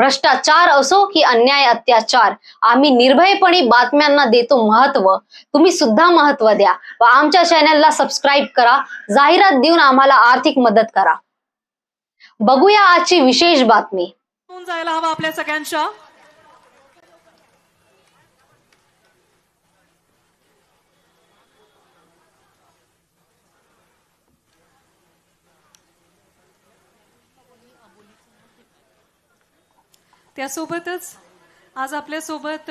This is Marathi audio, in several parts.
भ्रष्टाचार असो की अन्याय अत्याचार आम्ही निर्भयपणे बातम्यांना देतो महत्त्व. तुम्ही सुद्धा महत्त्व द्या व आमच्या चॅनलला सबस्क्राईब करा. जाहिरात देऊन आम्हाला आर्थिक मदत करा. बघूया आजची विशेष बातमी. जायला हवा आपल्या सगळ्यांच्या. त्यासोबतच आज आपल्यासोबत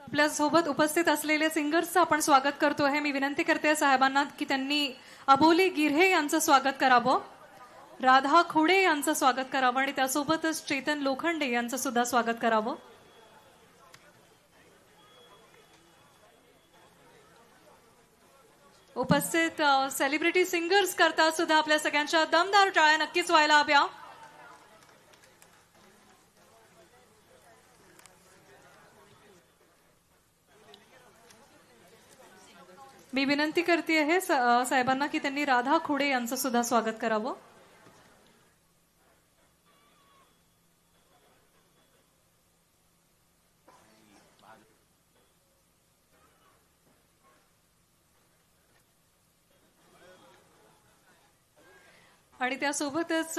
आपल्यासोबत उपस्थित असलेले सिंगर्सचं आपण स्वागत करतो आहे. मी विनंती करते साहेबांना की त्यांनी अबोली गिऱ्हे यांचं स्वागत करावं राधा खोडे यांचं स्वागत करावं आणि त्यासोबतच चेतन लोखंडे यांचं सुद्धा स्वागत करावं. उपस्थित सेलिब्रिटी सिंगर्स करता सुद्धा आपल्या सगळ्यांच्या दमदार टाळ्या नक्कीच व्हायला हव्या. मी विनंती करते आहे साहेबांना की त्यांनी राधा खुडे यांचं सुद्धा स्वागत करावं. आणि त्यासोबतच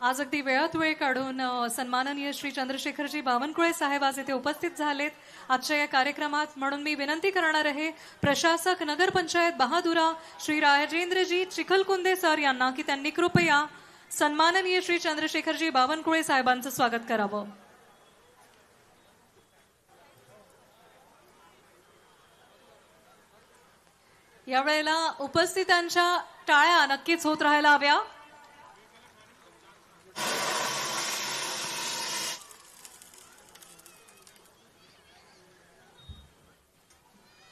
आज अगदी वेळात वेळ काढून सन्माननीय श्री चंद्रशेखरजी बावनकुळे साहेब आज इथे उपस्थित झालेत. आजच्या या कार्यक्रमात म्हणून मी विनंती करणार आहे प्रशासक नगरपंचायत बहादुरा श्री राजेंद्रजी चिखलकुंदे सर यांना की त्यांनी कृपया सन्माननीय श्री चंद्रशेखरजी बावनकुळे साहेबांचं स्वागत करावं. यावेळेला उपस्थितांच्या टाळ्या नक्कीच होत राहायला हव्या.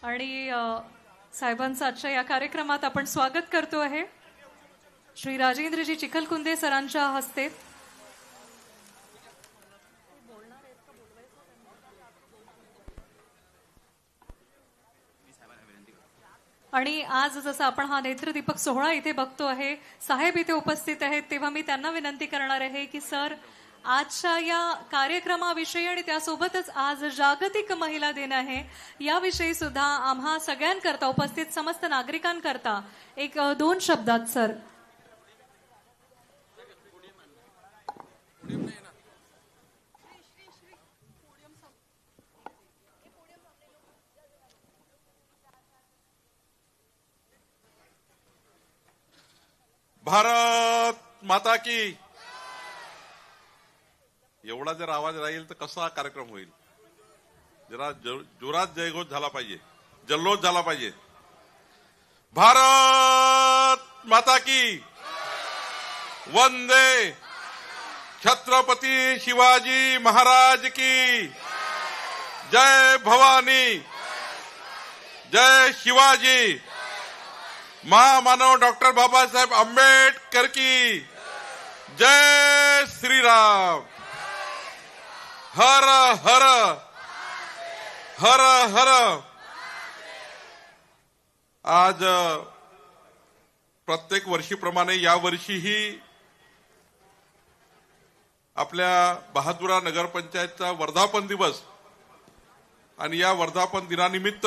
आणि साहेबांचं आजच्या या कार्यक्रमात आपण स्वागत करतो आहे. श्री राजेंद्रजी चिखलकुंदे सरांच्या हस्ते. आणि आज जसं आपण हा नेत्रदीपक सोहळा इथे बघतो आहे साहेब इथे उपस्थित आहेत तेव्हा मी त्यांना विनंती करणार आहे की सर आजच्या या कार्यक्रमाविषयी आणि त्यासोबतच आज जागतिक महिला दिन आहे याविषयी सुद्धा आम्हा सगळ्यांकरता उपस्थित समस्त नागरिकांकरता एक दोन शब्दात सर भारत माता की। एवढा जर आवाज राहील तर कसा कार्यक्रम होईल? जरा जोरात जयघोष झाला पाहिजे. जल्लोष झाला पाहिजे. भारत माता की। वंदे। छत्रपती शिवाजी महाराज की। जय भवानी। जय शिवाजी। महामानव डॉक्टर बाबासाहेब आंबेडकर की जय श्रीराम। हर हर। हर हर। आज प्रत्येक वर्षीप्रमाणे या वर्षीही आपल्या बहादुरा नगरपंचायतचा वर्धापन दिवस आणि या वर्धापन दिनानिमित्त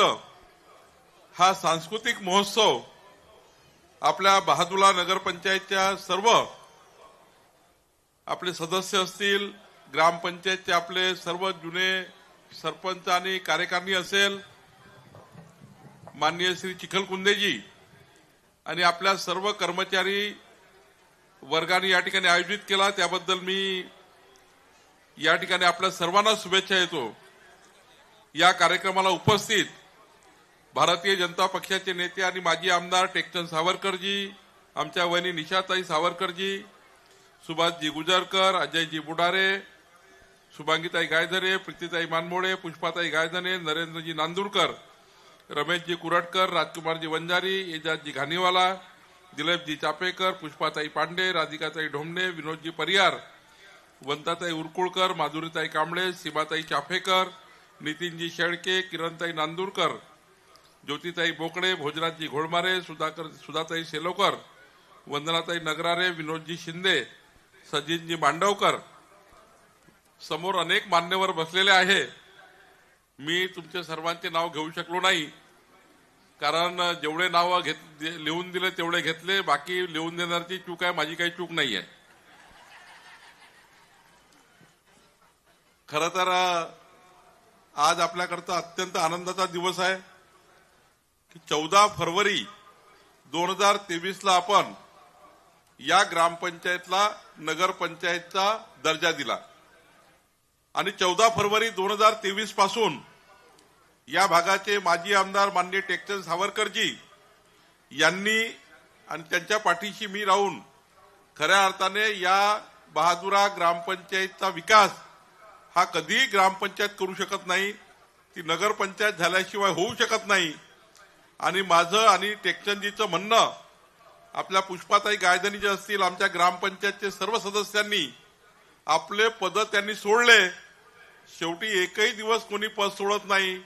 हा सांस्कृतिक महोत्सव आपल्या बहादुला नगरपंचायतच्या सर्व आपले सदस्य असतील ग्रामपंचायतचे आपले सर्व जुने सरपंच आणि कार्यकारिणी असेल माननीय श्री चिखलकुंदेजी आणि आपल्या सर्व कर्मचारी वर्गाने या ठिकाणी आयोजित केला त्याबद्दल मी या ठिकाणी आपल्या सर्वांना शुभेच्छा येतो या कार्यक्रमाला उपस्थित भारतीय जनता पक्षाचे नेते आणि माजी आमदार टेकचंद सावरकरजी आमच्या वहिनी निशाताई सावरकरजी सुभाषजी गुजरकर अजयजी बुडारे शुभांगीताई गायधरे प्रीतीताई मानमोळे पुष्पाताई गायधने नरेंद्रजी नांदुरकर रमेशजी कुरटकर राजकुमारजी वंजारी एजाजजी घानीवाला दिलीपजी चापेकर पुष्पाताई पांडे राधिकाताई ढोमणे विनोदजी परियार वंताताई उरकुळकर माधुरीताई कांबळे सीमाताई चाफेकर नितीनजी शेळके किरणताई नांदुरकर ज्योतिताई बोकडे भोजनाजी घोडमारे सुधाकर सुधाताई सेलोकर वंदनाताई नगरारे विनोदजी शिंदे सजिनजी मांडवकर समोर अनेक मान्यवर बसलेले आहे. मी तुमचे सर्वांचे नाव घेऊ शकलो नाही. कारण जेवढे नाव घेत लिहून दिले तेवढे घेतले बाकी लिहून देणारची चूक आहे माझी काही चूक नाही आहे खरं तर आज आपल्याकरता अत्यंत आनंदाचा दिवस आहे. की चौदा फरवरी दोन हजार तेवीस ला आपण या ग्रामपंचायतला नगरपंचायतचा दर्जा दिला. आणि चौदा फरवरी दोन हजार तेवीसपासून या भागाचे माजी आमदार माननीय टेकचंद सावरकरजी यांनी आणि त्यांच्या पाठीशी मी राहून खऱ्या अर्थाने या बहादुरा ग्रामपंचायतचा विकास हा कधीही ग्रामपंचायत करू शकत नाही ती नगरपंचायत झाल्याशिवाय होऊ शकत नाही आणि माझं आणि टेकचंदजीचं म्हणणं आपल्या पुष्पाताई गायधनी जे असतील आमच्या ग्रामपंचायतचे सर्व सदस्यांनी आपले पद त्यांनी सोडले. शेवटी एकही दिवस कोणी पद सोडत नाही.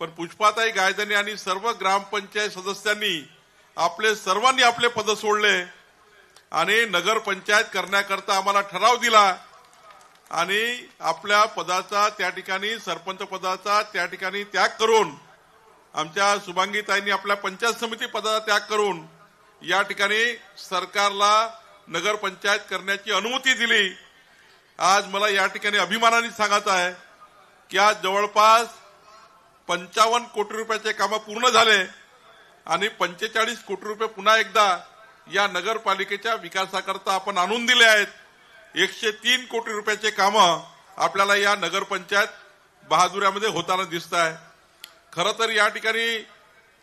पण पुष्पाताई गायधनी आणि सर्व ग्रामपंचायत सदस्यांनी आपले सर्वांनी आपले पद सोडले. आणि नगरपंचायत करण्याकरता आम्हाला ठराव दिला. आणि आपल्या पदाचा त्या ठिकाणी सरपंच पदाचा त्या ठिकाणी त्याग करून आमच्या शुभांगीताईंनी आपल्या पंचायत समिती पदाचा त्याग करून या ठिकाणी सरकारला नगरपंचायत करण्याची अनुमती दिली. आज मला या ठिकाणी अभिमानाने सांगायचं आहे की आज जवळपास पंचावन्न कोटी रुपयाचे कामं पूर्ण झाले आणि पंचेचाळीस कोटी रुपये पुन्हा एकदा या नगरपालिकेच्या विकासाकरता आपण आणून दिले आहेत. एकशे तीन कोटी रुपयाचे कामं आपल्याला या नगरपंचायत बहादुऱ्यामध्ये होताना दिसत आहे. खरं तर या ठिकाणी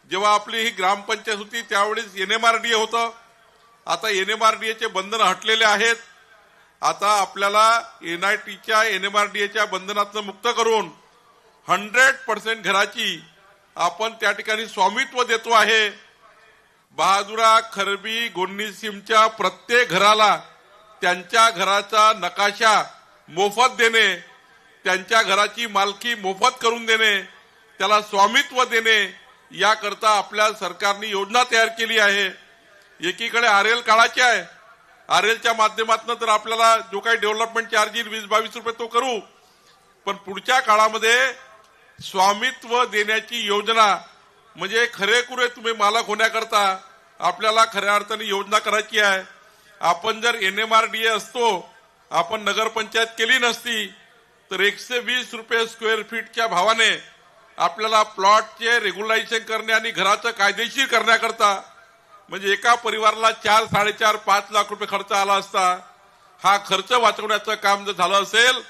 जेव्हा आपली ही ग्रामपंचायत होती त्यावेळेस एनएमआरडीए होतं. आता एनएमआरडीएचे बंधन हटलेले आहेत. आता आपल्याला एनआयटीच्या एनएमआरडीएच्या बंधनातनं मुक्त करून हंड्रेड पर्सेंट घराची आपण त्या ठिकाणी स्वामित्व देतो आहे. बहादुरा खरबी गोन्नीसिमच्या प्रत्येक घराला त्यांच्या घराचा नकाशा मोफत देणे त्यांच्या घराची मालकी मोफत करून देणे त्याला स्वामित्व देणे याकरता आपल्या सरकारने योजना तयार केली आहे. एकीकडे आर एल काळाची आहे. आर एलच्या माध्यमातून तर आपल्याला जो काही डेव्हलपमेंट चार्ज येईल वीस बावीस रुपये तो करू. पण पुढच्या काळामध्ये स्वामित्व देण्याची योजना म्हणजे खरेखुरे तुम्ही मालक होण्याकरता आपल्याला खऱ्या अर्थाने योजना करायची आहे. आपण जर N M R D A असतो आपण नगरपंचायत केली नसती तर एकशे वीस रुपये स्क्वेअर फीटच्या भावाने आपल्याला प्लॉटचे रेग्युलायझेशन करणे आणि घराचं कायदेशीर करण्याकरता म्हणजे एका परिवाराला चार साडेचार पाच लाख रुपये खर्च आला असता हा खर्च वाचवण्याचं काम जर झालं असेल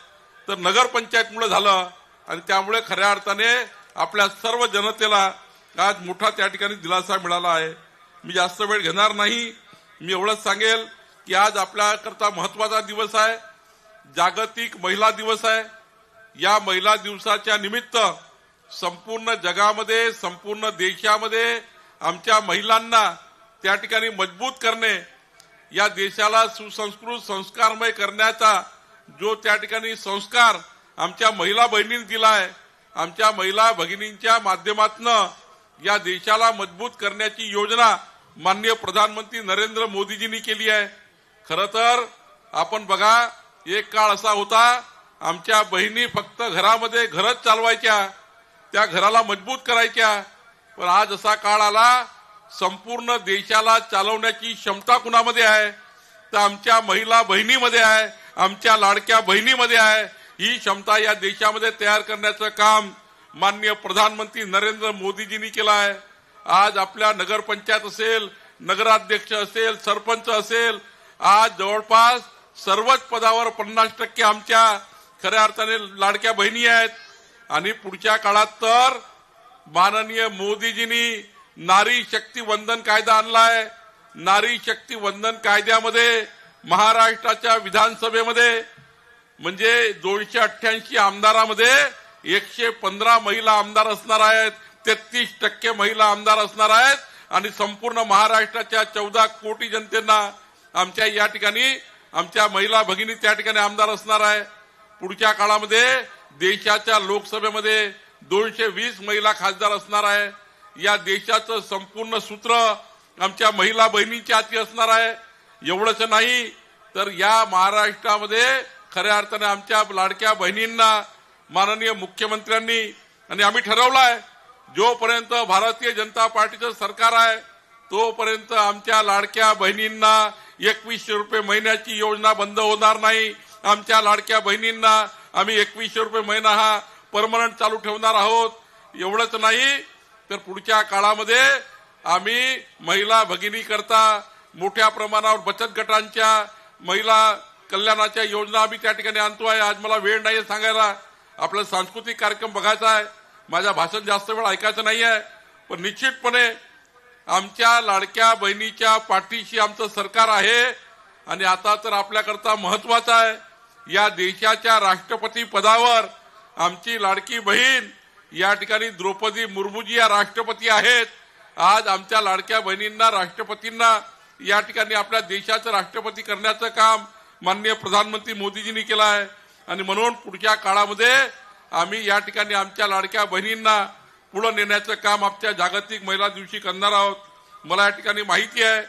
तर नगरपंचायतमुळे झालं आणि त्यामुळे खऱ्या अर्थाने आपल्या सर्व जनतेला आज मोठा त्या ठिकाणी दिलासा मिळाला आहे. मी जास्त वेळ घेणार नाही. मी एवढंच सांगेल की आज आपल्याकरता महत्त्वाचा दिवस आहे. जागतिक महिला दिवस आहे. या महिला दिवसाच्या निमित्त संपूर्ण जगामध्ये संपूर्ण देशामध्ये आमच्या महिलांना त्या ठिकाणी मजबूत करणे या देशाला सुसंस्कृत संस्कारमय करण्याचा जो त्या ठिकाणी संस्कार आमच्या महिला बहिणींनी दिलाय आमच्या महिला भगिनींच्या माध्यमातून या देशाला मजबूत करण्याची योजना माननीय प्रधानमंत्री नरेंद्र मोदीजींनी केली आहे. खर तर आपण बघा एक काळ असा होता आमच्या बहिणी फक्त घरामध्ये घरच चालवायच्या त्या घराला मजबूत करायच्या. पण आज असा काळ आला संपूर्ण देशाला चालवण्याची क्षमता कुणामध्ये आहे? तर आमच्या महिला बहिणीमध्ये आहे आमच्या लाडक्या बहिणीमध्ये आहे. ही क्षमता या देशामध्ये तयार करण्याचं काम माननीय प्रधानमंत्री नरेंद्र मोदीजींनी केलं आहे. आज आपल्या नगरपंचायत असेल नगराध्यक्ष असेल सरपंच असेल आज जवळपास सर्वच पदावर पन्नास टक्के आमच्या खऱ्या अर्थाने लाडक्या बहिणी आहेत. आणि पुढच्या काळात तर माननीय मोदीजींनी नारी शक्ती वंदन कायदा आणलाय. नारी शक्ती वंदन कायद्यामध्ये महाराष्ट्राच्या विधानसभेमध्ये म्हणजे दोनशे अठ्ठ्याऐंशी आमदारामध्ये एकशे पंधरा महिला आमदार असणार आहेत तेहतीस टक्के महिला आमदार असणार आहेत आणि संपूर्ण महाराष्ट्राच्या चौदा कोटी जनतेना आमच्या या ठिकाणी आमच्या महिला भगिनी त्या ठिकाणी आमदार असणार आहे. पुढच्या काळामध्ये देशाच्या लोकसभेमध्ये दोनशे वीस महिला खासदार असणार आहे. या देशाचं संपूर्ण सूत्र आमच्या महिला बहिणींच्या हाती असणार आहे. एवढंच नाही तर या महाराष्ट्रामध्ये खऱ्या अर्थाने आमच्या लाडक्या बहिणींना माननीय मुख्यमंत्र्यांनी आणि आम्ही ठरवलं आहे जोपर्यंत भारतीय जनता पार्टीचं सरकार आहे तोपर्यंत आमच्या लाडक्या बहिणींना एकवीसशे रुपये महिन्याची योजना बंद होणार नाही. आमच्या लाडक्या बहिणींना आम्ही एकवीसशे रुपये महिना हा परमनंट चालू ठेवणार आहोत. एवढंच नाही तर पुढच्या काळामध्ये आम्ही महिला भगिनी करता मोठ्या प्रमाणावर बचत गटांच्या महिला कल्याणाच्या योजना आम्ही त्या ठिकाणी आणतो आहे. आज मला वेळ नाही सांगायला. आपला सांस्कृतिक कार्यक्रम बघायचा आहे. माझ्या भाषण जास्त वेळ ऐकायचं नाही आहे पण निश्चितपणे आमच्या लाडक्या बहिणीच्या पाठीशी आमचं सरकार आहे. आणि आता तर आपल्याकरता महत्वाचं आहे. या देशाच्या राष्ट्रपती पदावर आमची लाडकी बहीण या ठिकाणी द्रौपदी मुर्मूजी या राष्ट्रपती आहेत. आज आमच्या लाडक्या बहिणींना राष्ट्रपतींना या ठिकाणी आपल्या देशाचं राष्ट्रपती करण्याचं काम माननीय प्रधानमंत्री मोदीजींनी केलं आहे. आणि म्हणून पुढच्या काळामध्ये आम्ही या ठिकाणी आमच्या लाडक्या बहिणींना पुढे नेण्याचं काम आमच्या जागतिक महिला दिवशी करणार आहोत. मला या ठिकाणी माहिती आहे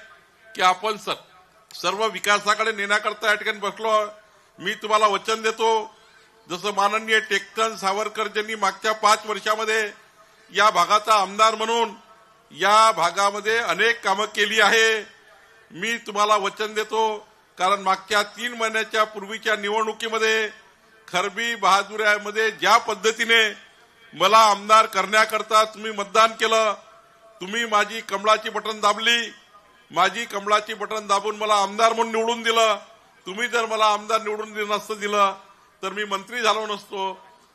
की आपण स- सर्व विकासाकडे नेण्याकरता या ठिकाणी बसलो आहोत. मी तुम्हाला वचन देतो जसं माननीय टेक्कन सावरकरजींनी मागच्या पाच वर्षामध्ये या भागाचा आमदार म्हणून या भागामध्ये अनेक कामं केली आहे मी तुम्हाला वचन देतो कारण मागच्या तीन महिन्याच्या पूर्वीच्या निवडणुकीमध्ये खरबी बहादुऱ्यामध्ये ज्या पद्धतीने मला आमदार करण्याकरता तुम्ही मतदान केलं तुम्ही माझी कमळाची बटन दाबली माझी कमळाची बटन दाबून मला आमदार म्हणून निवडून दिलं तुम्ही जर मला आमदार निवडून दिलं नसतं दिलं तर मी मंत्री झालो नसतो.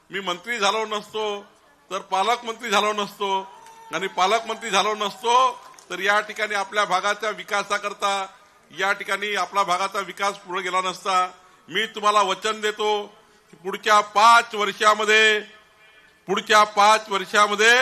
मी मंत्री झालो नसतो तर पालकमंत्री झालो नसतो. आणि पालकमंत्री झालो नसतो तर या ठिकाणी आपल्या भागाच्या विकासाकरता या ठिकाणी आपला भागाचा विकास पुढे गेला नसता. मी तुम्हाला वचन देतो की पुढच्या पाच वर्षामध्ये पुढच्या पाच वर्षामध्ये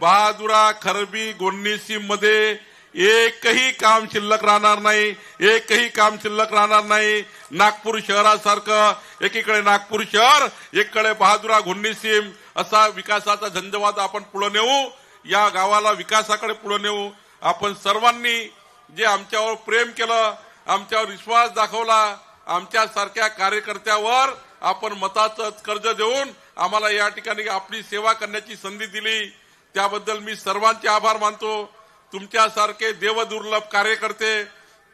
बहादुरा खरबी गोन्नीसीममध्ये एकही काम शिल्लक राहणार नाही एकही काम शिल्लक राहणार नाही. नागपूर शहरासारखं एकीकडे नागपूर शहर एकीकडे बहादुरा घोन्नीसीम असा विकासाचा झंझवाद आपण पुढे नेऊ. या गावाला विकासाकडे पुढे नेऊ. आपण सर्वांनी जे आमच्यावर प्रेम केलं आमच्यावर विश्वास दाखवला आमच्यासारख्या कार्यकर्त्यावर आपण मताचं कर्ज देऊन आम्हाला या ठिकाणी आपली सेवा करण्याची संधी दिली. त्याबद्दल मी सर्वांचे आभार मानतो. तुमच्यासारखे देवदुर्लभ कार्यकर्ते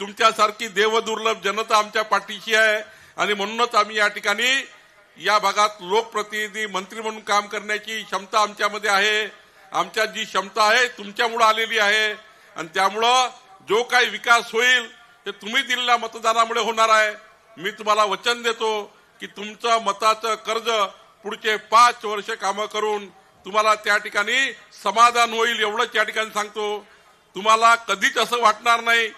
तुमच्यासारखी देवदुर्लभ जनता आमच्या पाठीशी आहे. आणि म्हणूनच आम्ही या ठिकाणी या भागात लोकप्रतिनिधी मंत्री म्हणून काम करण्याची क्षमता आमच्यामध्ये आहे. आमच्या जी क्षमता आहे तुमच्यामुळं आलेली आहे. आणि त्यामुळं जो काही विकास होईल ते तुम्ही दिलेल्या मतदानामुळे होणार आहे. मी तुम्हाला वचन देतो की तुमचं मताचं कर्ज पुढचे पाच वर्ष कामं करून तुम्हाला त्या ठिकाणी समाधान होईल एवढंच या ठिकाणी सांगतो. तुम्हाला कधीच असं वाटणार नाही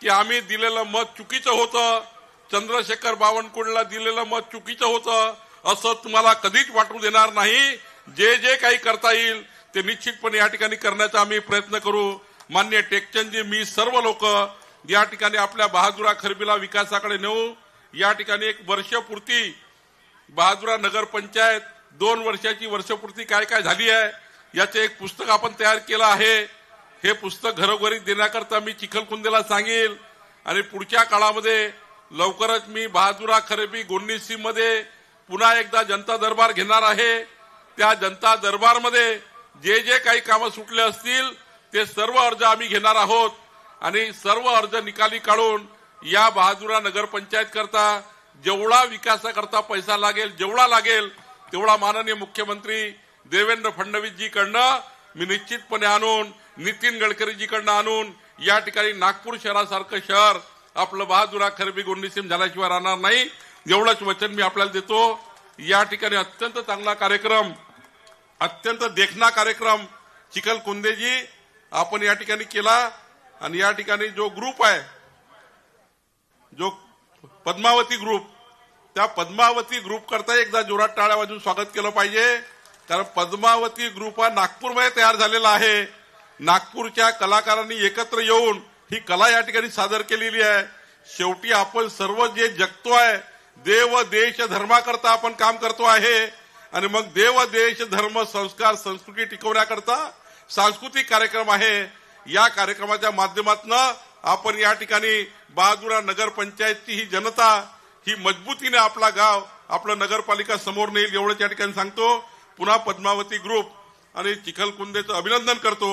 की आम्ही दिलेलं मत चुकीचं होतं. चंद्रशेखर बावनकुळेला दिलेलं मत चुकीचं होतं. असं तुम्हाला कधीच वाटू देणार नाही. जे जे काही करता येईल ते निश्चितपणे या ठिकाणी करण्याचा आम्ही प्रयत्न करू. मान्य टेकचंदजी मी सर्व लोक या ठिकाणी आपल्या बहादुरा खरबीला विकासाकडे नेऊ. या ठिकाणी एक वर्षपूर्ती बहादुरा नगर पंचायत दोन वर्षाची वर्षपूर्ती काय काय झाली आहे याचे एक पुस्तक आपण तयार केलं आहे. हे पुस्तक घरोघरी देण्याकरता मी चिखलकुंदेला सांगेल. आणि पुढच्या काळामध्ये लवकरच मी बहादुरा खरेबी गोंडीसी मध्ये पुन्हा एकदा जनता दरबार घेणार आहे. त्या जनता दरबारमध्ये जे जे काही कामं सुटले असतील ते सर्व अर्ज आम्ही घेणार आहोत. आणि सर्व अर्ज निकाली काढून या बहादुरा नगरपंचायत करता जेवढा विकासाकरता पैसा लागेल जेवढा लागेल तेवढा माननीय मुख्यमंत्री देवेंद्र फडणवीसजीकडनं मी निश्चितपणे आणून नितीन गडकरीजीकडनं आणून या ठिकाणी नागपूर शहरासारखं शहर आपलं बहादुरा खरबी गोंडीसीम झाल्याशिवाय राहणार नाही. एवढंच वचन मी आपल्याला देतो. या ठिकाणी अत्यंत चांगला कार्यक्रम अत्यंत देखना कार्यक्रम चिखलकुंदेजी आपण या ठिकाणी केला आणि या ठिकाणी जो ग्रुप आहे जो पद्मावती ग्रुप त्या पद्मावती ग्रुप करता एकदा जोरात टाळ्या वाजून स्वागत केलं पाहिजे. कारण पद्मावती ग्रुप हा नागपूरमध्ये तयार झालेला आहे. नागपूरच्या कलाकारांनी एकत्र येऊन ही कला या ठिकाणी सादर केलेली आहे. शेवटी आपण सर्व जे जगतो आहे देव देश धर्माकरता आपण काम करतो आहे. आणि मग देव देश धर्म संस्कार संस्कृती टिकवण्याकरता सांस्कृतिक कार्यक्रम आहे. या कार्यक्रमाच्या माध्यमातून आपण या ठिकाणी बहादुरा नगर पंचायतची ही जनता ही मजबूतीने आपला गाव आपलं नगरपालिका समोर नेईल एवढंच या ठिकाणी सांगतो. पुन्हा पद्मावती ग्रुप आणि चिखलकुंदेचं अभिनंदन करतो.